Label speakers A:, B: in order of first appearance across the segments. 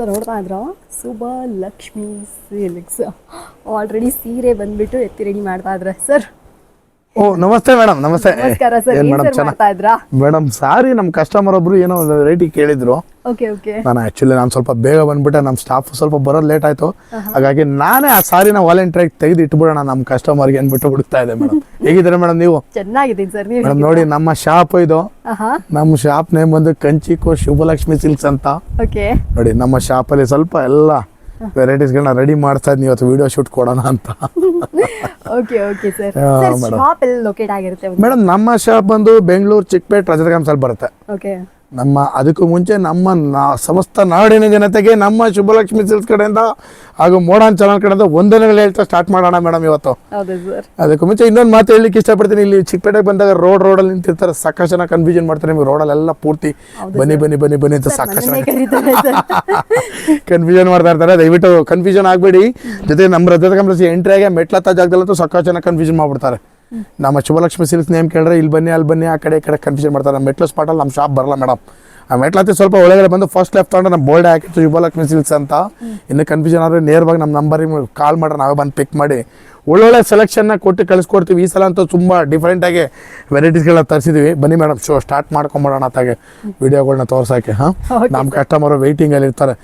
A: So ನೋಡ್ತಾ ಇದ್ರ? ಸುಬ Lakshmi silks already ಸೀರೆ ಬಂದ್ಬಿಟ್ಟು ಎತ್ತಿ ರೆಡಿ ಮಾಡ್ತಾ ಇದ್ರೆ ಸರ್
B: ಓ ನಮಸ್ತೆ ಮೇಡಮ್ ನಮಸ್ತೆ.
A: ನಮಸ್ಕಾರ ಸರ್
B: ಏನ್
A: ಏನ್
B: ಮೇಡಮ್
A: ಸರ್ ಮಾಡ್ತಾ ಇದ್ರಾ?
B: ಮೇಡಮ್ ಸಾರಿ ನಮ್ಮ ಕಸ್ಟಮರ್ ಒಬ್ರು ಏನೋ ಒಂದು ರೇಟಿ ಕೇಳಿದ್ರು.
A: Okay okay.
B: ನಾನು ಆಕ್ಚುಲಿ ನಾನು ಸ್ವಲ್ಪ ಬೇಗ ಬಂದ್ಬಿಟ್ಟೆ ನಮ್ಮ ಸ್ಟಾಫ್ ಸ್ವಲ್ಪ ಬರೋದು ಲೇಟ್ ಆಯ್ತು. ಹಾಗಾಗಿ ನಾನೇ ಆ ಸಾರಿನ ವಾಲಂಟಿಯರ್ ತೆಗೆದು ಇಟ್ಬಿಡೋಣ ನಮ್ಮ ಕಸ್ಟಮರ್ಗೆ ಅಂದ್ಬಿಟ್ಟು ಹುಡುಕ್ತಾ ಇದೆ ಮೇಡಮ್ ಹೇಗಿದ್ದೀರಾ ಮೇಡಮ್ ನೀವು?
A: ಚೆನ್ನಾಗಿದ್ದೀನಿ ಸರ್ ನೀವು
B: ಮೇಡಮ್ ನೋಡಿ ನಮ್ಮ ಶಾಪ್ ಇದು.
A: ಆಹಾ.
B: ನಮ್ಮ ಶಾಪ್ ನೇಮ್ ಬಂದು ಕಂಚಿಕೋ ಶುಭಲಕ್ಷ್ಮಿ ಸಿಲ್ಕ್ಸ್ ಅಂತ.
A: ಓಕೆ.
B: ನೋಡಿ ನಮ್ಮ ಶಾಪಲ್ಲಿ ಸ್ವಲ್ಪ ಎಲ್ಲ ವೆರೈಟೀಸ್ಗಳನ್ನ ರೆಡಿ ಮಾಡ್ತಾ ಇದ್ದೀನಿ ಇವತ್ತು ವಿಡಿಯೋ ಶೂಟ್ ಕೊಡೋಣ ಅಂತ.
A: Okay okay sir. ಶಾಪ್ ಎಲ್ಲಿ ಲೊಕೇಟ್ ಆಗಿರುತ್ತೆ
B: ಮೇಡಮ್ ನಮ್ಮ ಶಾಪ್ ಬಂದು ಬೆಂಗಳೂರು ಚಿಕ್ಕಪೇಟೆ ರಜತಗಾಮ್ಸಲ್ಲಿ ಬರುತ್ತೆ.
A: ಓಕೆ
B: ನಮ್ಮ ಅದಕ್ಕೂ ಮುಂಚೆ ನಮ್ಮ ನಾ- ಸಮಸ್ತ ನಾಡಿನ ಜನತೆಗೆ ನಮ್ಮ ಶುಭಲಕ್ಷ್ಮಿ ಸಿಲ್ಸ್ ಕಡೆಯಿಂದ ಹಾಗೂ ಮೋಡನ್ ಚಾನಲ್ ಕಡೆಯಿಂದ ವಂದನೆಗಳು ಹೇಳ್ತಾ ಸ್ಟಾರ್ಟ್ ಮಾಡೋಣ ಮೇಡಮ್ ಇವತ್ತು. ಅದಕ್ಕೂ ಮುಂಚೆ ಇನ್ನೊಂದು ಮಾತು ಹೇಳಲಿಕ್ಕೆ ಇಷ್ಟಪಡ್ತೀನಿ. ಇಲ್ಲಿ ಚಿಕ್ಕಪೇಟೆಗೆ ಬಂದಾಗ ರೋಡ್ ರೋಡಲ್ಲಿ ನಿಂತಿರ್ತಾರೆ. ಸಾಕಷ್ಟು ಜನ ಕನ್ಫ್ಯೂಷನ್ ಮಾಡ್ತಾರೆ. ನಿಮಗೆ ರೋಡಲ್ಲೆಲ್ಲ ಪೂರ್ತಿ ಬನ್ನಿ ಬನ್ನಿ ಬನ್ನಿ ಬನ್ನಿ ಅಂತ ಸಾಕಷ್ಟು ಕನ್ಫ್ಯೂಷನ್ ಮಾಡ್ತಾ ಇರ್ತಾರೆ. ದಯವಿಟ್ಟು ಕನ್ಫ್ಯೂಷನ್ ಆಗಬೇಡಿ. ಜೊತೆ ನಮ್ಮ ರಜತ ಕಂಪ್ಲಸ್ ಎಂಟ್ರಿ ಆಗಿ ಮೆಟ್ಲತ್ತ ಜಾಗದಲ್ಲಂತೂ ಸಾಕಷ್ಟು ಜನ ಕನ್ಫ್ಯೂಷನ್ ಮಾಡ್ಬಿಡ್ತಾರೆ. ನಮ್ಮ ಶಿವಲಕ್ಷ್ಮಿ ಸಿಲ್ಕ್ಸ್ ನೇಮ್ ಕೇಳಿದ್ರೆ ಇಲ್ಲಿ ಬನ್ನಿ, ಅಲ್ಲಿ ಬನ್ನಿ, ಆ ಕಡೆ ಈ ಕಡೆ ಕನ್ಫ್ಯೂಷನ್ ಮಾಡ್ತಾರೆ. ನಮ್ಮ ಮೆಟ್ಲು ಸ್ಪಾಟಲ್ಲಿ ನಮ್ಮ ಶಾಪ್ ಬರಲ್ಲ ಮೇಡಮ್ ಆ ಮೆಟ್ಲತ್ತಿ ಸ್ವಲ್ಪ ಒಳಗಡೆ ಬಂದು ಫಸ್ಟ್ ಲೆಫ್ಟ್ ತಗೊಂಡು ನಮ್ಮ ಬೋಲ್ಡ್ ಹಾಕಿತ್ತು ಶುಭಲಕ್ಷ್ಮಿ ಸಿಲ್ಕ್ಸ್ ಅಂತ? ಇನ್ನು ಕನ್ಫ್ಯೂಷನ್ ಆದರೆ ನೇರವಾಗಿ ನಮ್ಮ ನಂಬರಿಗೆ ಕಾಲ್ ಮಾಡ್ರೆ ನಾವೇ ಬಂದು ಪಿಕ್ ಮಾಡಿ. ಒಳ್ಳೊಳ್ಳೆ ಸೆಲೆಕ್ಷನ್ನ ಕೊಟ್ಟು ಕಳಿಸ್ಕೊಡ್ತೀವಿ. ಈ ಸಲ ಅಂತೂ ತುಂಬ ಡಿಫ್ರೆಂಟಾಗಿ ವೆರೈಟೀಸ್ಗಳನ್ನ ತರಿಸಿದ್ವಿ. ಬನ್ನಿ ಮೇಡಮ್ ಶೋ ಸ್ಟಾರ್ಟ್ ಮಾಡ್ಕೊಂಬಿಡೋಣ ಅಂತಾಗೆ ವಿಡಿಯೋಗಳನ್ನ ತೋರ್ಸೋಕ್ಕೆ ಹಾಂ. ನಮ್ಮ ಕಸ್ಟಮರು ವೆಯ್ಟಿಂಗಲ್ಲಿ ಇರ್ತಾರೆ.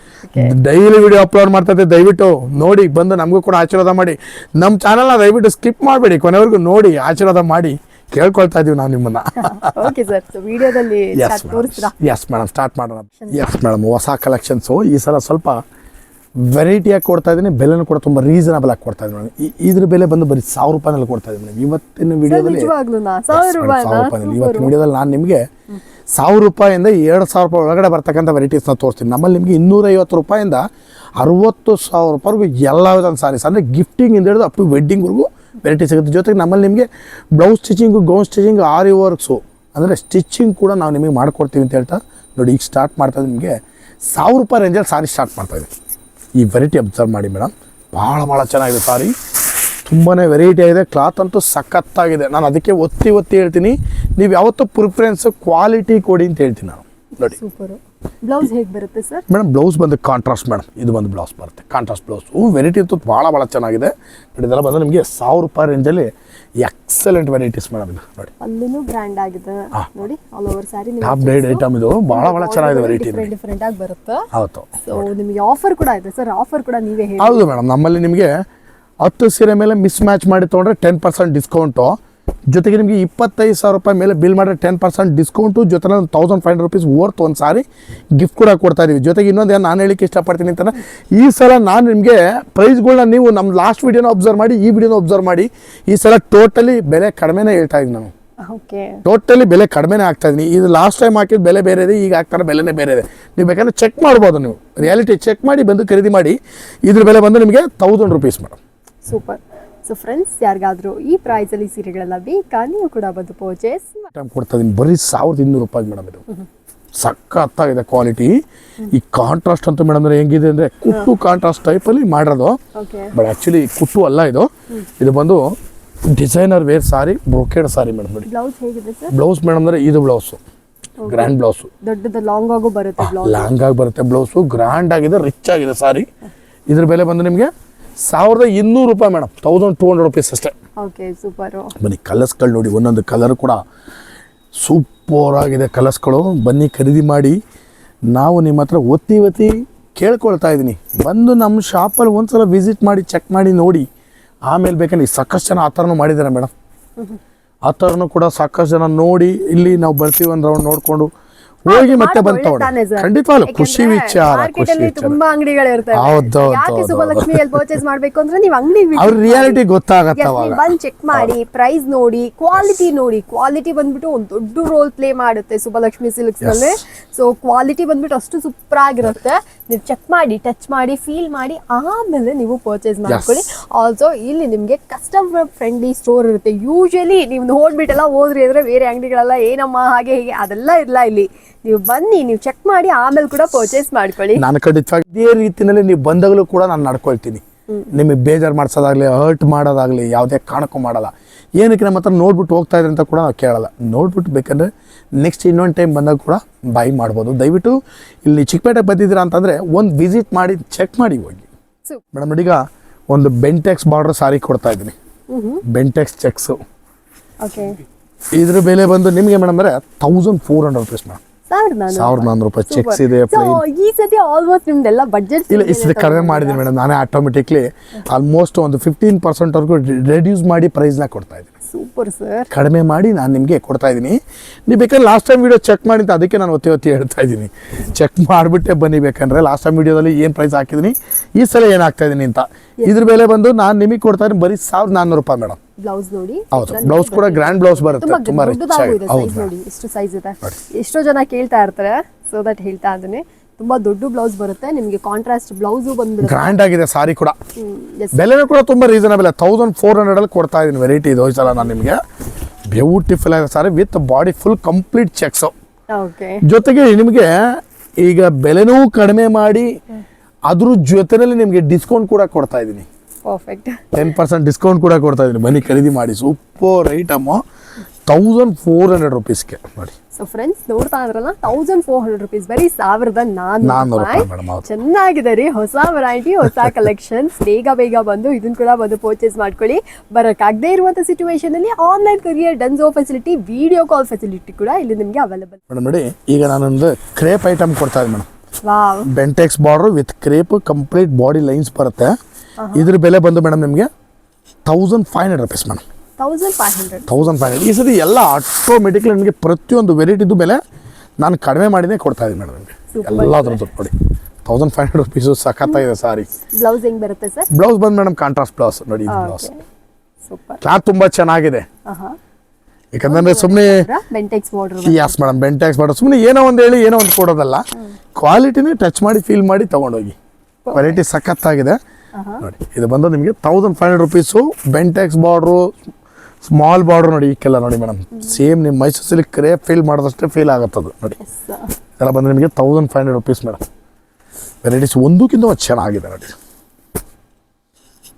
B: ಡೈಲಿ ವಿಡಿಯೋ ಅಪ್ಲೋಡ್ ಮಾಡ್ತಾ ಇದ್ದೆ ದಯವಿಟ್ಟು ನೋಡಿ ಬಂದು ನಮಗೂ ಕೂಡ ಆಶೀರ್ವಾದ ಮಾಡಿ. ನಮ್ಮ ಚಾನಲ್ನ ದಯವಿಟ್ಟು ಸ್ಕಿಪ್ ಮಾಡಬೇಡಿ. ಕೊನೆವರೆಗೂ ನೋಡಿ ಆಶೀರ್ವಾದ ಮಾಡಿ. ಕೇಳ್ಕೊಳ್ತಾ ಇದೀವಿ ನಾವು ನಿಮ್ಮನ್ನ.
A: ಓಕೆ ಸರ್ ಸೊ ವಿಡಿಯೋದಲ್ಲಿ
B: ಎಸ್
A: ತೋರಿಸ್ತೀರಾ?
B: ಎಸ್ ಮೇಡಮ್ ಸ್ಟಾರ್ಟ್ ಮಾಡೋಣ. ಎಸ್ ಮೇಡಮ್ ಹೊಸ ಕಲೆಕ್ಷನ್ಸು ಈ ಸಲ ಸ್ವಲ್ಪ ವೆರೈಟಿಯಾಗಿ ಕೊಡ್ತಾ ಇದ್ದೀನಿ ಬೆಲೆನೂ ಕೂಡ ತುಂಬ ರೀಸನಬಲ್ ಆಗಿ ಕೊಡ್ತಾ ಇದ್ದೀನಿ ಮೇಡಮ್ ಇದ್ರ ಬೆಲೆ ಬಂದು ಬರೀ ಸಾವಿರ ರೂಪಾಯಿನಲ್ಲಿ ಕೊಡ್ತಾ ಇದ್ದೀನಿ ಮೇಡಮ್ ಇವತ್ತಿನ ವಿಡಿಯೋದಲ್ಲಿ
A: ಸಾವಿರ ರೂಪಾಯಿ
B: ಸಾವಿರ ರೂಪಾಯಿನಲ್ಲಿ. ಇವತ್ತಿನ ವಿಡಿಯೋದಲ್ಲಿ ನಾನು ನಿಮಗೆ ಸಾವಿರ ರೂಪಾಯಿಂದ ಎರಡು ಸಾವಿರ ರೂಪಾಯಿ ಒಳಗಡೆ ಬರ್ತಕ್ಕಂಥ ವೆರೈಟೀಸ್ನ ತೋರಿಸ್ತೀನಿ. ನಮ್ಮಲ್ಲಿ ನಿಮಗೆ ಇನ್ನೂರೈವತ್ತು ರೂಪಾಯಿಂದ ಅರವತ್ತು ಸಾವಿರ ರೂಪಾಯಿವರೆಗೂ ಎಲ್ಲ ವಿಧದ ಸಾರೀಸ್. ಅಂದರೆ ಗಿಫ್ಟಿಂಗಿಂದ ಹಿಡಿದು ಅಪ್ ಟು ವೆಡ್ಡಿಂಗ್ವರೆಗೂ ವೆರೈಟಿ ಸಿಗುತ್ತೆ. ಜೊತೆಗೆ ನಮ್ಮಲ್ಲಿ ನಿಮಗೆ blouse stitching gown stitching aari works ಅಂದರೆ ಸ್ಟಿಚಿಂಗ್ ಕೂಡ ನಾವು ನಿಮಗೆ ಮಾಡ್ಕೊಡ್ತೀವಿ ಅಂತ ಹೇಳ್ತಾ ನೋಡಿ, ಈಗ ಸ್ಟಾರ್ಟ್ ಮಾಡ್ತಾ ನಿಮಗೆ. ಸಾವಿರ ರೂಪಾಯಿ ರೇಂಜಲ್ಲಿ ಸಾರಿ ಸ್ಟಾರ್ಟ್ ಮಾಡ್ತಾ ಇದೆ ಈ ವೆರೈಟಿ ಅಬ್ಸರ್ವ್ ಮಾಡಿ ಮೇಡಮ್. ಭಾಳ ಭಾಳ ಚೆನ್ನಾಗಿದೆ ಸಾರಿ. ತುಂಬಾ ವೆರೈಟಿ ಆಗಿದೆ. ಕ್ಲಾತ್ ಅಂತೂ ಸಖತ್ತಾಗಿದೆ. ನಾನು ಅದಕ್ಕೆ ಒತ್ತಿ ಒತ್ತಿ ಹೇಳ್ತೀನಿ. ನೀವು ಯಾವತ್ತೂ ಪ್ರಿಫರೆನ್ಸ್ ಕ್ವಾಲಿಟಿ ಕೊಡಿ ಅಂತ ಹೇಳ್ತೀನಿ ನಾನು. ನೋಡಿ.
A: ಬ್ಲೌಸ್ ಹೇಗೆ ಬರುತ್ತೆ ಸರ್
B: ಮೇಡಮ್ ಬ್ಲೌಸ್ ಬಂದು ಕಾಂಟ್ರಾಸ್ಟ್ ಮೇಡಮ್ ಇದು ಒಂದು ಬ್ಲೌಸ್ ಬರುತ್ತೆ. ಕಾಂಟ್ರಾಸ್ಟ್ ಬ್ಲೌಸ್ ವೆರೈಟಿ ಅಂತೂ ಭಾಳ ಭಾಳ ಚೆನ್ನಾಗಿದೆ. ನೋಡಿ ಇದೆಲ್ಲ ಬಂದು ನಿಮಗೆ ಸಾವಿರ ರೂಪಾಯಿ ರೇಂಜಲ್ಲಿ ಎಕ್ಸಲೆಂಟ್ ವೆರೈಟೀಸ್ ಮೇಡಮ್ ಇದು. ನೋಡಿ.
A: ಅಲ್ಲಿನೂ ಬ್ರ್ಯಾಂಡ್ ಆಗಿದೆ. ನೋಡಿ all over sari
B: top dyed item ಇದು. ಭಾಳ ಭಾಳ ಚೆನ್ನಾಗಿದೆ ವೆರೈಟಿ
A: ಡಿಫ್ರೆಂಟ್ ಡಿಫ್ರೆಂಟ್ ಆಗಿ ಬರುತ್ತೆ.
B: ಹೌದು.
A: ಸೊ ನಿಮಗೆ ಆಫರ್ ಕೂಡ ಇದೆ ಸರ್ ಆಫರ್ ಕೂಡ ನೀವೇ ಹೇಳಿ.
B: ಹೌದು ಮೇಡಮ್ ನಮ್ಮಲ್ಲಿ ನಿಮಗೆ ಹತ್ತು ಸೀರೆ ಮೇಲೆ ಮಿಸ್ ಮ್ಯಾಚ್ ಮಾಡಿ ತೊಗೊಂಡ್ರೆ ಟೆನ್ ಪರ್ಸೆಂಟ್ ಡಿಸ್ಕೌಂಟು ಜೊತೆಗೆ ನಿಮಗೆ ಇಪ್ಪತ್ತೈದು ಸಾವಿರ ರೂಪಾಯಿ ಮೇಲೆ ಬಿಲ್ ಮಾಡಿದ್ರೆ ಟೆನ್ ಪರ್ಸೆಂಟ್ ಡಿಸ್ಕೌಂಟು ಜೊತೆ ಒಂದು thousand five hundred rupees worth ಒಂದು ಸಾರಿ ಗಿಫ್ಟ್ ಕೂಡ ಕೊಡ್ತಾ ಇದೀವಿ. ಜೊತೆಗೆ ಇನ್ನೊಂದು ಏನು ನಾನು ಹೇಳಿಕ್ಕೆ ಇಷ್ಟಪಡ್ತೀನಿ ಅಂತಾನೆ ಈ ಸಲ ನಾನು ನಿಮಗೆ ಪ್ರೈಸ್ಗಳನ್ನ ನೀವು ನಮ್ಮ ಲಾಸ್ಟ್ ವೀಡಿಯೋನ ಅಬ್ಸರ್ವ್ ಮಾಡಿ ಈ ವಿಡಿಯೋನ ಅಬ್ಸರ್ವ್ ಮಾಡಿ ಈ ಸಲ ಟೋಟಲಿ ಬೆಲೆ ಕಡಿಮೆನೇ ಹೇಳ್ತಾ ಇದ್ದೀನಿ ನಾನು.
A: ಓಕೆ
B: ಟೋಟಲಿ ಬೆಲೆ ಕಡಿಮೆನೇ ಆಗ್ತಾ ಇದೀನಿ. ಇದು ಲಾಸ್ಟ್ ಟೈಮ್ ಹಾಕಿದ ಬೆಲೆ ಬೇರೆ ಇದೆ ಈಗ ಹಾಕ್ತಾರೆ ಬೆಲೆನೇ ಬೇರೆ ಇದೆ. ನೀವು ಬೇಕಾದ್ರೆ ಚೆಕ್ ಮಾಡ್ಬೋದು ನೀವು. ರಿಯಾಲಿಟಿ ಚೆಕ್ ಮಾಡಿ ಬಂದು ಖರೀದಿ ಮಾಡಿ ಇದ್ರ ಬೆಲೆ ಬಂದು ನಿಮಗೆ thousand rupees madam
A: super so friends ಯಾರಿಗಾದ್ರೂ ಈ ಪ್ರೈಸಲ್ಲಿ ಸೀರೆಗಳೆಲ್ಲ ಬೇಕಾ? ನೀವು ಕೂಡ ಬಂದು ಪರ್ಚೇಸ್
B: ಕೊಡ್ತಾ ಬರೀ ಸಾವಿರದ ಇನ್ನೂರು ರೂಪಾಯಿ ಮೇಡಮ್ ಇದು. ಸಖತ್ತಾಗಿದೆ ಕ್ವಾಲಿಟಿ ಈ ಕಾಂಟ್ರಾಸ್ಟ್ ಅಂತ ಮೇಡಮ್ ಹೆಂಗಿದೆ ಅಂದರೆ ಕುಟ್ಟು ಕಾಂಟ್ರಾಸ್ಟ್ ಟೈಪಲ್ಲಿ ಮಾಡಿರೋದು. ಬಟ್ ಆ್ಯಕ್ಚುಲಿ ಕುಟ್ಟು ಅಲ್ಲ ಇದು. ಇದು ಬಂದು designer wear sari brocade sari madam ನೋಡಿ.
A: ಬ್ಲೌಸ್
B: ಮೇಡಮ್ ಅಂದರೆ ಇದು ಬ್ಲೌಸು ಗ್ರ್ಯಾಂಡ್ ಬ್ಲೌಸು
A: ದೊಡ್ಡದು ಲಾಂಗ್ ಆಗು ಬರುತ್ತೆ
B: ಲಾಂಗ್ ಆಗಿ ಬರುತ್ತೆ ಬ್ಲೌಸು ಗ್ರ್ಯಾಂಡ್ ಆಗಿದೆ ರಿಚ್ ಆಗಿದೆ ಸಾರಿ ಇದ್ರ ಬೆಲೆ ಬಂದು ನಿಮಗೆ ಸಾವಿರದ ಇನ್ನೂರು ರೂಪಾಯಿ madam. Thousand two hundred rupees ಅಷ್ಟೇ.
A: ಓಕೆ ಸೂಪರು
B: ಬನ್ನಿ ಕಲರ್ಸ್ಗಳು ನೋಡಿ ಒಂದೊಂದು ಕಲರ್ ಕೂಡ ಸೂಪರ್ ಆಗಿದೆ ಕಲರ್ಸ್ಗಳು ಬನ್ನಿ ಖರೀದಿ ಮಾಡಿ. ನಾವು ನಿಮ್ಮ ಹತ್ರ ಒತ್ತಿ ಒತ್ತಿ ಕೇಳ್ಕೊಳ್ತಾ ಇದ್ದೀನಿ. ಬಂದು ನಮ್ಮ ಶಾಪಲ್ಲಿ ಒಂದ್ಸಲ ವಿಸಿಟ್ ಮಾಡಿ ಚೆಕ್ ಮಾಡಿ ನೋಡಿ. ಆಮೇಲೆ ಬೇಕಂದ್ರೆ ಸಾಕಷ್ಟು ಜನ ಆ ಥರನೂ ಮಾಡಿದ್ದಾರೆ ಮೇಡಮ್. ಆ ಥರನೂ ಕೂಡ ಸಾಕಷ್ಟು ಜನ ನೋಡಿ ಇಲ್ಲಿ ನಾವು ಬರ್ತೀವಿ ಅಂದ್ರೆ ರೌಂಡ್ ನೋಡ್ಕೊಂಡು. ಹೋಗಿ ಮತ್ತೆ ಬಂದು ತಗೊಂಡು. ಖಂಡಿತವಾಗ್ಲು ಖುಷಿ ವಿಚಾರ ಖುಷಿ
A: ತುಂಬಾ
B: ಹೌದು,
A: ಯಾಕೆ ಸುಬ್ಬಲಕ್ಷ್ಮಿಯಲ್ಲಿ ಪರ್ಚೇಸ್ ಮಾಡ್ಬೇಕು ಅಂದ್ರೆ ನೀವು ಅಂಗಡಿ
B: ಅವ್ರ ರಿಯಾಲಿಟಿ ಗೊತ್ತಾಗತ್ತೆ ಬಂದು
A: ಬಂದ್ ಚೆಕ್ ಮಾಡಿ ಪ್ರೈಸ್ ನೋಡಿ ಕ್ವಾಲಿಟಿ ನೋಡಿ. ಕ್ವಾಲಿಟಿ ಬಂದ್ಬಿಟ್ಟು ಒಂದು ದೊಡ್ಡ ರೋಲ್ ಪ್ಲೇ ಮಾಡುತ್ತೆ ಸುಬ್ಬಲಕ್ಷ್ಮಿ ಸಿಲ್ಕ್ಸ್ನಲ್ಲಿ. ಸೊ ಕ್ವಾಲಿಟಿ ಬಂದ್ಬಿಟ್ಟು ಅಷ್ಟು ಸೂಪರ್ ಆಗಿರುತ್ತೆ. ನೀವು ಚೆಕ್ ಮಾಡಿ ಟಚ್ ಮಾಡಿ ಫೀಲ್ ಮಾಡಿ ಆಮೇಲೆ ನೀವು ಪರ್ಚೇಸ್ ಮಾಡ್ಕೊಳ್ಳಿ. ಆಲ್ಸೋ ಇಲ್ಲಿ ನಿಮಗೆ ಕಸ್ಟಮರ್ ಫ್ರೆಂಡ್ಲಿ ಸ್ಟೋರ್ ಇರುತ್ತೆ. ಯೂಶಲಿ ನೀವು ನೋಡ್ಬಿಟ್ಟೆಲ್ಲ ಹೋದ್ರಿ ಅಂದ್ರೆ ಬೇರೆ ಅಂಗಡಿಗಳೆಲ್ಲ ಏನಮ್ಮ ಹಾಗೆ ಹೀಗೆ ಅದೆಲ್ಲ ಇಲ್ಲ ಇಲ್ಲಿ. ನೀವು ಬನ್ನಿ ನೀವು ಚೆಕ್ ಮಾಡಿ ಆಮೇಲೆ ಕೂಡ ಪರ್ಚೇಸ್ ಮಾಡ್ಕೊಳ್ಳಿ.
B: ನಾನು ಖಂಡಿತವಾಗಿ ಇದೇ ರೀತಿಯಲ್ಲಿ ನೀವು ಬಂದಾಗಲೂ ಕೂಡ ನಾನು ನಡ್ಕೊಳ್ತೀನಿ. ನಿಮಗೆ ಬೇಜಾರು ಮಾಡಿಸೋದಾಗಲಿ ಹರ್ಟ್ ಮಾಡೋದಾಗಲಿ ಯಾವುದೇ ಕಾರಣಕ್ಕೂ ಮಾಡಲ್ಲ. ಏನಕ್ಕೆ ನಮ್ಮ ಹತ್ರ ನೋಡ್ಬಿಟ್ಟು ಹೋಗ್ತಾ ಇದ್ರೆ ಅಂತ ಕೂಡ ನಾವು ಕೇಳಲ್ಲ. ನೋಡ್ಬಿಟ್ಟು ಬೇಕಂದರೆ ನೆಕ್ಸ್ಟ್ ಇನ್ನೊಂದು ಟೈಮ್ ಬಂದಾಗ ಕೂಡ ಬೈ ಮಾಡ್ಬೋದು. ದಯವಿಟ್ಟು ಇಲ್ಲಿ ಚಿಕ್ಕಪೇಟೆ ಬಂದಿದ್ದೀರಾ ಅಂತಂದರೆ ಒಂದು ವಿಸಿಟ್ ಮಾಡಿ ಚೆಕ್ ಮಾಡಿ ಹೋಗಿ. ಮೇಡಮ್ ಈಗ ಒಂದು ಬೆಂಟೆಕ್ಸ್ ಬಾರ್ಡರ್ ಸಾರಿ ಕೊಡ್ತಾ ಇದ್ದೀನಿ. ಬೆಂಟೆಕ್ಸ್ ಚೆಕ್ಸು ಇದ್ರ ಬೆಲೆ ಬಂದು ನಿಮಗೆ ಮೇಡಮ್ ಅಂದರೆ thousand four hundred rupees madam.
A: ಸಾವಿರದ ನಾನ್ನೂರು
B: ರೂಪಾಯಿ. ಚೆಕ್ಸ್ ಇದೆ
A: ಈ ಸತಿ ಆಲ್ಮೋಸ್ಟ್ ನಿಮ್ದೆಲ್ಲ ಬಡ್ಜೆಟ್
B: ಇಲ್ಲ ಈ ಸತಿ ಕಡಿಮೆ ಮಾಡಿದ್ದೀನಿ ಮೇಡಮ್ ನಾನೇ ಆಟೋಮೆಟಿಕ್ಲಿ ಆಲ್ಮೋಸ್ಟ್ ಒಂದು ಫಿಫ್ಟೀನ್ ಪರ್ಸೆಂಟ್ವರೆಗೂ ರೆಡ್ಯೂಸ್ ಮಾಡಿ ಪ್ರೈಸ್ನ ಕೊಡ್ತಾ ಇದ್ದೀನಿ.
A: ಸೂಪರ್ ಸರ್
B: ಕಡಿಮೆ ಮಾಡಿ ನಾನು ನಿಮಗೆ ಕೊಡ್ತಾ ಇದ್ದೀನಿ. ನೀವು ಬೇಕಾದ್ರೆ ಲಾಸ್ಟ್ ಟೈಮ್ ವೀಡಿಯೋ ಚೆಕ್ ಮಾಡಿ ಅಂತ ಅದಕ್ಕೆ ನಾನು ಒತ್ತಿ ಒತ್ತಿ ಹೇಳ್ತಾ ಇದ್ದೀನಿ. ಚೆಕ್ ಮಾಡಿಬಿಟ್ಟೆ ಬನ್ನಿ ಬೇಕಂದ್ರೆ ಲಾಸ್ಟ್ ಟೈಮ್ ವೀಡಿಯೋದಲ್ಲಿ ಏನು ಪ್ರೈಸ್ ಹಾಕಿದ್ದೀನಿ. ಈ ಸಲ ಏನು ಹಾಕ್ತಾ ಇದ್ದೀನಿ ಅಂತ. ಇದ್ರ ಬೆಲೆ ಬಂದು ನಾನು ನಿಮಗೆ ಕೊಡ್ತಾ ಇದ್ದೀನಿ. ಬರೀ ಸಾವಿರದ ನಾನ್ನೂರು ರೂಪಾಯಿ ಮೇಡಮ್
A: ಬ್ಲೌಸ್ ನೋಡಿ.
B: ಹೌದು ಬ್ಲೌಸ್ ಕೂಡ ಗ್ರ್ಯಾಂಡ್ ಬ್ಲೌಸ್ ಬರುತ್ತೆ
A: ತುಂಬಾ ಸೈಜ್ ನೋಡಿ ಎಷ್ಟು ಸೈಜ್ ಇದೆ? ಎಷ್ಟೋ ಜನ ಕೇಳ್ತಾ ಇರ್ತಾರೆ ಸೊ ದಟ್ ಹೇಳ್ತಾ ಇದ್ದೀನಿ. ತುಂಬಾ ದೊಡ್ಡ ಬ್ಲೌಸ್ ಬರುತ್ತೆ ನಿಮಗೆ ಕಾಂಟ್ರಾಸ್ಟ್ ಬ್ಲೌಸ್ ಬಂದ್ಬಿಡುತ್ತೆ.
B: ಗ್ರ್ಯಾಂಡ್ ಆಗಿದೆ ಸಾರಿ ಕೂಡ. ಬೆಲೆನೂ ಕೂಡ ತುಂಬಾ ರೀಸನಬಲ್ ತೌಸಂಡ್ ಫೋರ್ ಹಂಡ್ರೆಡಲ್ಲಿ ಕೊಡ್ತಾ ಇದೀನಿ ವೆರೈಟಿ ಇದು ಈ ಸಲ ನಾನು ನಿಮಗೆ. ಬ್ಯೂಟಿಫುಲ್ ಆಗಿದೆ sari with body full complete checks
A: okay
B: ಜೊತೆಗೆ ನಿಮಗೆ ಈಗ ಬೆಲೆನೂ ಕಡಿಮೆ ಮಾಡಿ ಅದ್ರ ಜೊತೆನಲ್ಲಿ ನಿಮಗೆ ಡಿಸ್ಕೌಂಟ್ ಕೂಡ ಕೊಡ್ತಾ ಇದ್ದೀನಿ
A: ಪರ್ಫೆಕ್ಟ್
B: ಟೆನ್ ಪರ್ಸೆಂಟ್ ಡಿಸ್ಕೌಂಟ್ ಕೂಡ ಕೊಡ್ತಾ ಇದ್ದೀನಿ. ಬನ್ನಿ ಖರೀದಿ ಮಾಡಿ. Super item thousand four hundred ರುಪೀಸ್ಗೆ ನೋಡಿ.
A: ಸೊ ಫ್ರೆಂಡ್ಸ್ ನೋಡ್ತಾ ಇದ್ರಲ್ಲ ತೌಸಂಡ್ ಫೋರ್ ಹಂಡ್ರೆಡ್ ರುಪೀಸ್ ಬರೀ ಸಾವಿರದ
B: ನಾನ್ನೂರು
A: ಚೆನ್ನಾಗಿದೆ ರೀ ಹೊಸ ವೆರೈಟಿ ಹೊಸ ಕಲೆಕ್ಷನ್ಸ್ ಬೇಗ ಬೇಗ ಬಂದು ಇದನ್ನ ಕೂಡ ಬಂದು ಪರ್ಚೇಸ್ ಮಾಡ್ಕೊಳ್ಳಿ. ಬರೋಕ್ಕಾಗದೇ ಇರುವಂಥ ಸಿಚುವೇಶನ್ ಅಲ್ಲಿ online courier Dunzo facility video call facility ಕೂಡ ಇಲ್ಲಿ ನಿಮಗೆ ಅವೈಲೇಬಲ್
B: ಮೇಡಮ್ ನೋಡಿ ಈಗ ನಾನೊಂದು ಕ್ರೇಪ್ ಐಟಮ್ ಕೊಡ್ತಾ ಇದ್ದೀನಿ madam. Bentex border with crepe complete body lines ಬರುತ್ತೆ. ಇದ್ರ ಬೆಲೆ ಬಂದು ಮೇಡಮ್ ನಿಮಗೆ thousand five hundred rupees madam
A: thousand five hundred
B: thousand five hundred ಈ ಸತಿ ಎಲ್ಲ ಆಟೋಮೆಟಿಕ್ಲಿ ನಿಮಗೆ ಪ್ರತಿಯೊಂದು ವೆರೈಟಿದು ಬೆಲೆ ನಾನು ಕಡಿಮೆ ಮಾಡಿನೇ ಕೊಡ್ತಾ ಇದ್ದೀನಿ ಮೇಡಮ್ ನಿಮಗೆ. ಎಲ್ಲದ್ರದ್ದು ನೋಡಿ ತೌಸಂಡ್ ಫೈವ್ ಹಂಡ್ರೆಡ್ ರುಪೀಸು ಸಖತ್ತಾಗಿದೆ ಸಾರಿ
A: ಬ್ಲೌಸ್ ಹೆಂಗೆ ಬರುತ್ತೆ ಸರ್
B: ಬ್ಲೌಸ್ ಬಂದು ಮೇಡಮ್ ಕಾಂಟ್ರಾಸ್ಟ್ ಬ್ಲೌಸ್ ನೋಡಿ ಇದು ಬ್ಲೌಸ್ ಕ್ಲಾತ್ ತುಂಬ ಚೆನ್ನಾಗಿದೆ.
A: ಆಹಾ
B: ಯಾಕಂದ್ರೆ ಸುಮ್ಮನೆ ಯಸ್ ಮೇಡಮ್ ಬೆಂಟ್ಯಾಕ್ಸ್ ಮಾಡೋದು ಸುಮ್ಮನೆ ಏನೋ ಒಂದು ಹೇಳಿ ಏನೋ ಒಂದು ಕೊಡೋದಲ್ಲ. ಕ್ವಾಲಿಟಿನೇ ಟಚ್ ಮಾಡಿ ಫೀಲ್ ಮಾಡಿ ತೊಗೊಂಡೋಗಿ. ಕ್ವಾಲಿಟಿ ಸಖತ್ತಾಗಿದೆ. ನೋಡಿ ಇದು ಬಂದು ನಿಮಗೆ thousand five hundred rupees Bentex border small border ನೋಡಿ ಈಕೆಲ್ಲ ನೋಡಿ ಮೇಡಮ್ ಸೇಮ್ ನಿಮ್ಮ ಮೈಸೂರಲ್ಲಿ ಕ್ರೇಪ್ ಫೀಲ್ ಮಾಡಿದಷ್ಟೇ ಫೀಲ್ ಆಗುತ್ತದು ನೋಡಿ. ಎಲ್ಲ ಬಂದು ನಿಮಗೆ thousand five hundred rupees madam varieties ಒಂದಕ್ಕಿಂತ ಒಂದು ಚೆನ್ನಾಗಿದೆ ನೋಡಿ.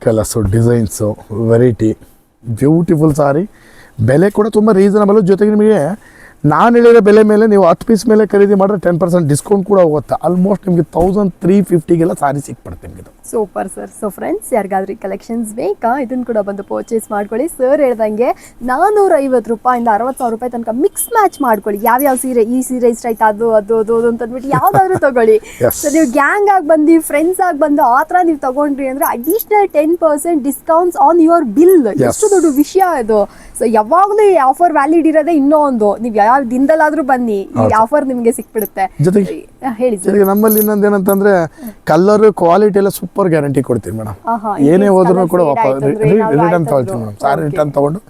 B: Colours designs variety beautiful sari ಬೆಲೆ ಕೂಡ ತುಂಬ ರೀಸನಬಲ್ ಜೊತೆಗೆ ನಿಮಗೆ ನಾನು ಹೇಳಿದ ಬೆಲೆ ಮೇಲೆ ನೀವು ಹತ್ತು ಪೀಸ್ ಮೇಲೆ ಖರೀದಿ ಮಾಡಿದ್ರೆ ಟೆನ್ ಪರ್ಸೆಂಟ್ ಡಿಸ್ಕೌಂಟ್ ಕೂಡ ಹೋಗುತ್ತೆ. ಆಲ್ಮೋಸ್ಟ್ ನಿಮಗೆ ತೌಸಂಡ್ ತ್ರೀ ಫಿಫ್ಟಿಗೆಲ್ಲ ಸಾರಿ ಸಿಕ್ಬಿಡುತ್ತೆ ನಿಮಗೆ
A: ಸೂಪರ್ ಸರ್ ಸೊ ಫ್ರೆಂಡ್ಸ್ ಯಾರಿಗಾದ್ರೂ ಕಲೆಕ್ಷನ್ಸ್ ಬೇಕಾ? ಇದನ್ನ ಕೂಡ ಬಂದು ಪರ್ಚೇಸ್ ಮಾಡ್ಕೊಳ್ಳಿ. ಸರ್ ಹೇಳ್ದಂಗೆ ನಾನ್ನೂರ ಐವತ್ತು ರೂಪಾಯಿಂದ ಅರವತ್ತು ಸಾವಿರ ರೂಪಾಯಿ ತನಕ ಮಿಕ್ಸ್ ಮ್ಯಾಚ್ ಮಾಡ್ಕೊಳ್ಳಿ. ಯಾವ್ಯಾವ ಸೀರೆ ಈ ಸೀರೆ ಇಷ್ಟ ಆಯ್ತು? ಅದು ಅದು ಅದು ಅದು ಅಂತ ಅಂದ್ಬಿಟ್ಟು ಯಾವ್ದಾದ್ರು ತಗೊಳ್ಳಿ. ಸೊ ನೀವು ಗ್ಯಾಂಗ್ ಆಗಿ ಬಂದು ಫ್ರೆಂಡ್ಸ್ ಆಗಿ ಬಂದು ಆ ಥರ ನೀವು ತಗೊಂಡ್ರಿ ಅಂದ್ರೆ additional ten percent discounts on your bill ಎಷ್ಟು ದೊಡ್ಡ ವಿಷಯ ಇದು. ಸೊ ಯಾವಾಗಲೂ ಈ ಆಫರ್ ವ್ಯಾಲಿಡ್ ಇರೋದೇ ಇನ್ನೂ ಒಂದು. ನೀವು ಯಾವ ದಿನದಲ್ಲಾದ್ರೂ ಬನ್ನಿ. ಈ ಆಫರ್ ನಿಮಗೆ ಸಿಕ್ಬಿಡುತ್ತೆ.
B: ಜೊತೆಗೆ
A: ಹೇಳಿ
B: ಜೊತೆಗೆ ನಮ್ಮಲ್ಲಿ ಇನ್ನೊಂದು ಏನಂತಂದ್ರೆ ಕಲರ್ ಕ್ವಾಲಿಟಿ ಎಲ್ಲ ಸೂಪರ್ ಗ್ಯಾರಂಟಿ ಕೊಡ್ತೀನಿ ಮೇಡಮ್.
A: ಆಹಾ,
B: ಏನೇ ಹೋದ್ರು
A: ಹೋದ್ರೂ
B: ಕೂಡ
A: fade
B: ವಾಪಸ್
A: ಆಯ್ತು ಅಂದ್ರೆ ಏನಾದ್ರು
B: ರಿಟರ್ನ್
A: ತಗೊಳ್ತೀವಿ
B: ಮೇಡಮ್. ಸಾರಿ. ರಿಟರ್ನ್ ತಗೊಂಡು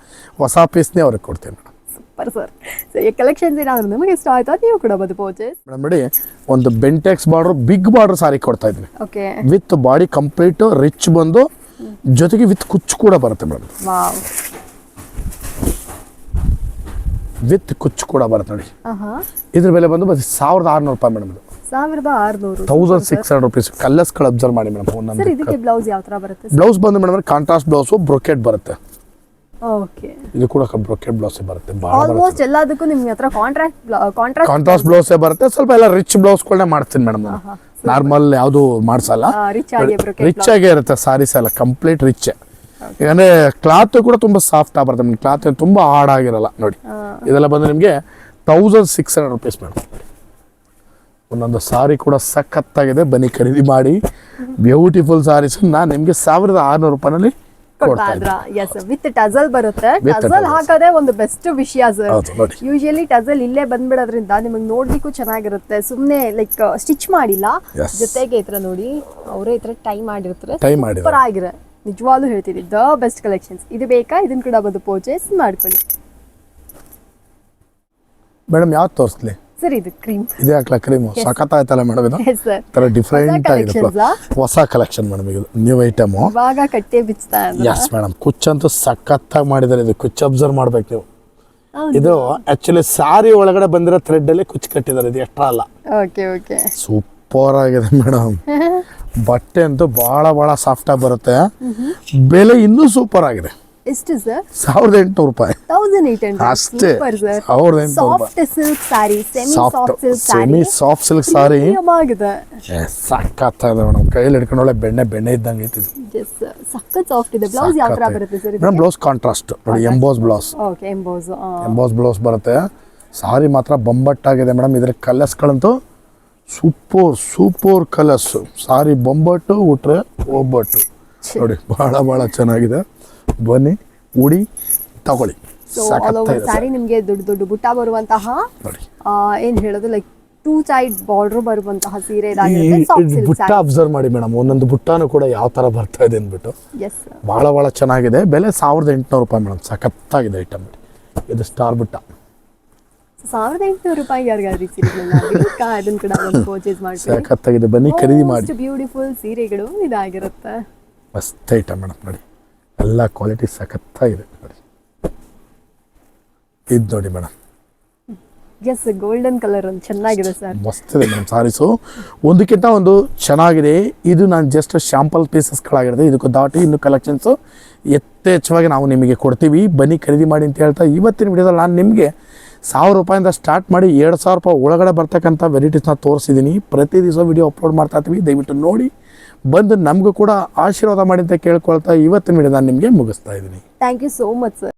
B: ಹೊಸ ಪೀಸ್ನೇ ಅವ್ರಿಗೆ ಕೊಡ್ತೀನಿ ಮೇಡಮ್.
A: ಸೂಪರ್ ಸರ್ ಸೊ ಈ ಕಲೆಕ್ಷನ್ಸ್ ಏನಾದ್ರು ನಿಮಗೆ ಇಷ್ಟ ಆಯ್ತಾ? ನೀವು ಕೂಡ ಬಂದು ಪರ್ಚೇಸ್
B: ಮೇಡಮ್ ನೋಡಿ ಒಂದು Bentex border big border sari ಕೊಡ್ತಾ ಇದ್ದೀನಿ.
A: Okay
B: with body complete rich ಬಂದು ಜೊತೆಗೆ ವಿತ್ ಕುಚ್ಚು ಕೂಡ ಬರುತ್ತೆ ಮೇಡಮ್.
A: ವಾವ್
B: ವಿತ್ ಕುಚ್ಚು ಕೂಡ ಬರುತ್ತೆ ನೋಡಿ. ಇದ್ರ ಬೆಲೆ ಬಂದು ಬರೀ ಸಾವಿರದ ಆರುನೂರು ರೂಪಾಯಿ ಮೇಡಮ್ ಇದು.
A: ಸಾವಿರದ ಆರುನೂರು.
B: ತೌಸಂಡ್ ಸಿಕ್ಸ್ ಹಂಡ್ರೆಡ್ ರುಪೀಸ್ ಕಲ್ಲರ್ಸ್ಗಳು ಅಬ್ಸರ್ವ್ ಮಾಡಿ ಮೇಡಮ್ ಒಂದೊಂದು
A: ಇದಕ್ಕೆ ಬ್ಲೌಸ್ ಯಾವ ಬರುತ್ತೆ
B: ಬ್ಲೌಸ್ ಬಂದು ಮೇಡಮ್ ಕಾಂಟ್ರಾಸ್ಟ್ ಬ್ಲೌಸು ಬ್ರೊಕೆಟ್ ಬರುತ್ತೆ.
A: ಓಕೆ
B: ಇದು ಕೂಡ ಬ್ರೊಕೆಟ್ ಬ್ಲೌಸ್ ಬರುತ್ತೆ.
A: ಆಲ್ಮೋಸ್ಟ್ ಎಲ್ಲದಕ್ಕೂ ನಿಮ್ಗೆ ಹತ್ರ ಕಾಂಟ್ರಾಕ್ಟ್ ಕಾಂಟ್ರಾಕ್ಟ್
B: ಕಾಂಟ್ರಾಸ್ಟ್ ಬ್ಲೌಸೇ ಬರುತ್ತೆ. ಸ್ವಲ್ಪ ಎಲ್ಲ ರಿಚ್ ಬ್ಲೌಸ್ಗಳನ್ನೇ ಮಾಡ್ತೀನಿ ಮೇಡಮ್ ನಾರ್ಮಲ್ ಯಾವುದು ಮಾಡಿಸಲ್ಲ.
A: ರಿಚ್ ಆಗಿ ಬ್ರೊಕೆಟ್
B: ರಿಚ್ ಆಗೇ ಇರುತ್ತೆ ಸಾರೀಸ್ ಎಲ್ಲ ಕಂಪ್ಲೀಟ್ ರಿಚ್ ಯಾಕಂದ್ರೆ ಕ್ಲಾತ್ ಕೂಡ ತುಂಬಾ ಸಾಫ್ಟ್ ಆಗಿರುತ್ತೆ ನಿಮ್ಗೆ ಕ್ಲಾತ್ ತುಂಬಾ ಹಾರ್ಡ್ ಆಗಿರಲ್ಲ. ನೋಡಿ. ಇದೆಲ್ಲ ಬಂದು ನಿಮಗೆ thousand six hundred rupees madam. ಒಂದೊಂದು ಸಾರಿ ಕೂಡ ಸಖತ್ತಾಗಿದೆ. ಬನ್ನಿ ಖರೀದಿ ಮಾಡಿ. ಬ್ಯೂಟಿಫುಲ್ ಸಾರೀಸ್ ನಾನು ನಿಮಗೆ ಸಾವಿರದ ಆರುನೂರು ರೂಪಾಯಿನಲ್ಲಿ
A: ವಿತ್ ಟಜಲ್ ಬರುತ್ತೆ. ಟಜಲ್ ಹಾಕೋದೇ ಒಂದು ಬೆಸ್ಟ್ ವಿಷಯ ಸರ್ ಯೂಶಲಿ ಟಜಲ್ ಇಲ್ಲೇ ಬಂದ್ಬಿಡೋದ್ರಿಂದ ನಿಮಗೆ ನೋಡ್ಲಿಕ್ಕೂ ಚೆನ್ನಾಗಿರುತ್ತೆ. ಸುಮ್ನೆ ಲೈಕ್ ಸ್ಟಿಚ್ ಮಾಡಿಲ್ಲ. ಜೊತೆಗೆ ಈ ಥರ ನೋಡಿ ಅವರೇ ಈ ತರ ಟೈ ಮಾಡಿರ್ತಾರೆ. ಸೂಪರ್ ಆಗಿರ ನಿಜವಾಗ್ಲೂ ಹೇಳ್ತೀನಿ ದ ಬೆಸ್ಟ್ ಕಲೆಕ್ಷನ್ಸ್. ಇದು ಬೇಕಾ? ಇದನ್ನು ಕೂಡ ಬಂದು ಪರ್ಚೇಸ್ ಮಾಡ್ಕೊಳ್ಳಿ.
B: ಮೇಡಮ್ ಯಾವ್ದು ತೋರಿಸ್ಲಿ?
A: ಸರ್ ಇದು ಕ್ರೀಮ್
B: ಇದೇ ಕ್ರೀಮ್ ಸಖತ್ ಆಯ್ತಲ್ಲ ಮೇಡಮ್ ಇದು? ತರ ಡಿಫ್ರೆಂಟ್ ಆಗಿದೆ? ಹೊಸ ಕಲೆಕ್ಷನ್ ಮೇಡಮ್ ಇದು. ನ್ಯೂ ಐಟಮ್
A: ಇವಾಗ ಕಟ್ಟೆ ಬಿಚ್ತಾ
B: ಎಸ್ ಮೇಡಮ್ ಕುಚ್ಚಂತೂ ಸಖತ್ತಾಗಿ ಮಾಡಿದ್ದಾರೆ ಇದು ಕುಚ್ ಅಬ್ಸರ್ವ್ ಮಾಡ್ಬೇಕು ನೀವು. ಇದು ಆಕ್ಚುಲಿ ಸಾರಿ ಒಳಗಡೆ ಬಂದಿರೋ ಥ್ರೆಡ್ ಅಲ್ಲಿ ಕುಚ್ಚು ಕಟ್ಟಿದ್ದಾರೆ ಇದು ಎಕ್ಸ್ಟ್ರಾ ಅಲ್ಲ.
A: ಓಕೆ ಓಕೆ
B: ಸೂಪರ್ ಆಗಿದೆ ಮೇಡಮ್ ಬಟ್ಟೆ ಅಂತೂ ಭಾಳ ಭಾಳ ಸಾಫ್ಟಾಗಿ ಬರುತ್ತೆ. ಬೆಲೆ ಇನ್ನೂ ಸೂಪರ್ ಆಗಿದೆ.
A: ಎಷ್ಟು ಸರ್?
B: ಸಾವಿರದ ಎಂಟುನೂರು ರೂಪಾಯಿ. ಅಷ್ಟೇ. ಸಾವಿರದ ಎಂಟುನೂರು
A: soft silk sari semi
B: soft
A: silk
B: sari ಇದೆ ಮೇಡಮ್. ಕೈಯಲ್ಲಿ ಹಿಡ್ಕೊಂಡು ಒಳ್ಳೆ ಬೆಣ್ಣೆ ಬೆಣ್ಣೆ ಇದ್ದಂಗೆ ಐತಿ
A: ಎಸ್ ಸಖತ್ ಸಾಫ್ಟ್ ಇದೆ. ಬ್ಲೌಸ್ ಯಾವ ತರ ಬರುತ್ತೆ ಸರ್
B: ಮೇಡಮ್ ಬ್ಲೌಸ್ ಕಾಂಟ್ರಾಸ್ಟ್ ನೋಡಿ emboss blouse
A: okay emboss
B: emboss blouse ಬರುತ್ತೆ. ಸಾರಿ ಮಾತ್ರ ಬೊಂಬಟ್ಟಾಗಿದೆ ಮೇಡಮ್. ಇದ್ರ ಕಲರ್ಸ್ಗಳಂತೂ ಸೂಪರ್ ಸೂಪರ್ ಕಲರ್ಸ್. ಸಾರಿ ಬೊಂಬಟ್ಟು ಉಟ್ರೆ ಒಬ್ಬಟ್ಟು. ನೋಡಿ ಬಹಳ ಬಹಳ ಚೆನ್ನಾಗಿದೆ. ಬನ್ನಿ ಉಡಿ ತಗೊಳ್ಳಿ.
A: ಸಾರಿ ನಿಮಗೆ ದೊಡ್ಡ ದೊಡ್ಡ ಬುಟ್ಟ ಬರುವಂತಹ ಏನ್ ಹೇಳೋದು ಲೈಕ್ ಟೂ ಸೈಡ್ ಬಾರ್ಡರ್ ಬರುವಂತಹ ಸೀರೆ
B: ಬುಟ್ಟ ಅಬ್ಸರ್ವ್ ಮಾಡಿ ಮೇಡಮ್ ಒಂದೊಂದು ಬುಟ್ಟಾನು ಕೂಡ ಯಾವ ತರ ಬರ್ತಾ ಇದೆ ಅಂದ್ಬಿಟ್ಟು.
A: ಬಹಳ
B: ಭಾಳ ಚೆನ್ನಾಗಿದೆ. ಬೆಲೆ ಸಾವಿರದ ಎಂಟುನೂರು ರೂಪಾಯಿ ಮೇಡಮ್ ಸಖತ್ತಾಗಿದೆ ಐಟಮ್ ಇದು ಸ್ಟಾರ್ ಬುಟ್ಟ.
A: ಸಾವಿರದ ಎಂಟುನೂರು ರೂಪಾಯಿ ಯಾರಿಗಾದ್ರೂ ಸಿಗಲಿಲ್ಲ ಅದನ್ನ ಕೂಡ ಪರ್ಚೇಸ್ ಮಾಡ್ತೀವಿ
B: ಸಖತ್ತಾಗಿದೆ ಬನ್ನಿ ಖರೀದಿ ಮಾಡಿ.
A: ಬ್ಯೂಟಿಫುಲ್ ಸೀರೆಗಳು ಇದಾಗಿರುತ್ತೆ.
B: ಮಸ್ತ್ ಐಟಮ್ ಮೇಡಮ್ ನೋಡಿ. ಎಲ್ಲ ಕ್ವಾಲಿಟಿ ಸಖತ್ತಾಗಿದೆ ನೋಡಿ. ಇದು ನೋಡಿ ಮೇಡಮ್.
A: ಎಸ್ ಗೋಲ್ಡನ್ ಕಲರ್ ಅಲ್ಲಿ ಚೆನ್ನಾಗಿದೆ ಸರ್
B: ಮಸ್ತ್ ಇದೆ ಮೇಡಮ್ ಸಾರೀಸು ಒಂದಕ್ಕಿಂತ ಒಂದು ಚೆನ್ನಾಗಿದೆ. ಇದು ನಾನು ಜಸ್ಟ್ ಶಾಂಪಲ್ ಪೀಸಸ್ಗಳಾಗಿರುತ್ತೆ ಇದಕ್ಕೂ ದಾಟಿ ಇನ್ನು ಕಲೆಕ್ಷನ್ಸು ಯಥೇಚ್ಛವಾಗಿ ನಾವು ನಿಮಗೆ ಕೊಡ್ತೀವಿ. ಬನ್ನಿ ಖರೀದಿ ಮಾಡಿ ಅಂತ ಹೇಳ್ತಾ ಇವತ್ತಿನ ವಿಡಿಯೋದಲ್ಲಿ ನಾನು ನಿಮಗೆ ಸಾವಿರ ರೂಪಾಯಿಂದ ಸ್ಟಾರ್ಟ್ ಮಾಡಿ ಎರಡು ಸಾವಿರ ರೂಪಾಯಿ ಒಳಗಡೆ ಬರ್ತಕ್ಕಂಥ ವೆರೈಟೀಸ್ನ ತೋರಿಸಿದ್ದೀನಿ. ಪ್ರತಿ ದಿವಸ ವಿಡಿಯೋ ಅಪ್ಲೋಡ್ ಮಾಡ್ತಾ ಇರ್ತೀವಿ. ದಯವಿಟ್ಟು ನೋಡಿ. ಬಂದು ನಮಗೂ ಕೂಡ ಆಶೀರ್ವಾದ ಮಾಡಿ ಅಂತ ಕೇಳ್ಕೊಳ್ತಾ ಇವತ್ತಿನ ವಿಡಿಯೋ ನಾನು ನಿಮಗೆ ಮುಗಿಸ್ತಾ ಇದ್ದೀನಿ.
A: Thank you so much sir